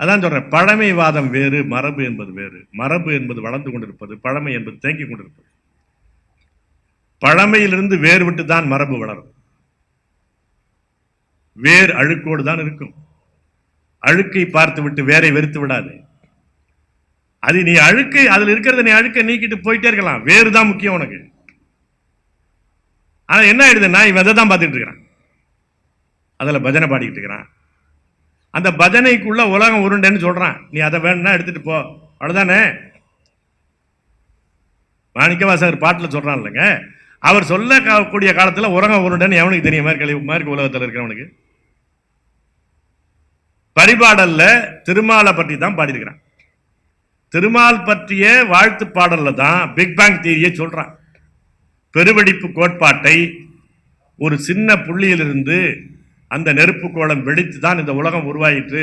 அதான் சொல்றேன் பழமைவாதம் வேறு மரபு என்பது வேறு. மரபு என்பது வளர்ந்து கொண்டிருப்பது பழமை என்பது தேங்கிக் கொண்டிருப்பது. பழமையிலிருந்து வேறுவிட்டு தான் மரபு வளரும். வேர் அழுக்கோடு தான் இருக்கும். அழுக்கை பார்த்து விட்டு வேரை வெறுத்து விடாது. அது நீ அழுக்கை அதுல இருக்கிறத நீ அழுக்க நீக்கிட்டு போயிட்டே இருக்கலாம். வேறு தான் முக்கியம் உனக்கு. ஆனா என்ன ஆயிடுதுன்னா இவன் அதை தான் பார்த்துட்டு இருக்கிறான். அதுல பஜனை பாடிக்கிட்டு இருக்கிறான். அந்த பஜனைக்குள்ள உலகம் உருண்டைன்னு சொல்றான். நீ அதை வேணும்னா எடுத்துட்டு போ. அவ்வளவுதானே? மாணிக்கவாசகர் பாட்டில் சொல்றான் இல்லைங்க அவர் சொல்ல கா- கூடிய உலகம் உருண்டைன்னு எவனுக்கு தெரியும்? மேற்கு மேற்கு உலகத்தில் இருக்கிறவனுக்கு. பரிபாடல்ல திருமாலை பற்றி தான் பாடியிருக்கிறான். திருமால் பற்றிய வாழ்த்து பாடல்ல தான் பிக் பேங் தியரியை சொல்றான். பெருவெடிப்பு கோட்பாட்டை ஒரு சின்ன புள்ளியிலிருந்து அந்த நெருப்பு கோலம் வெடித்து தான் இந்த உலகம் உருவாயிற்று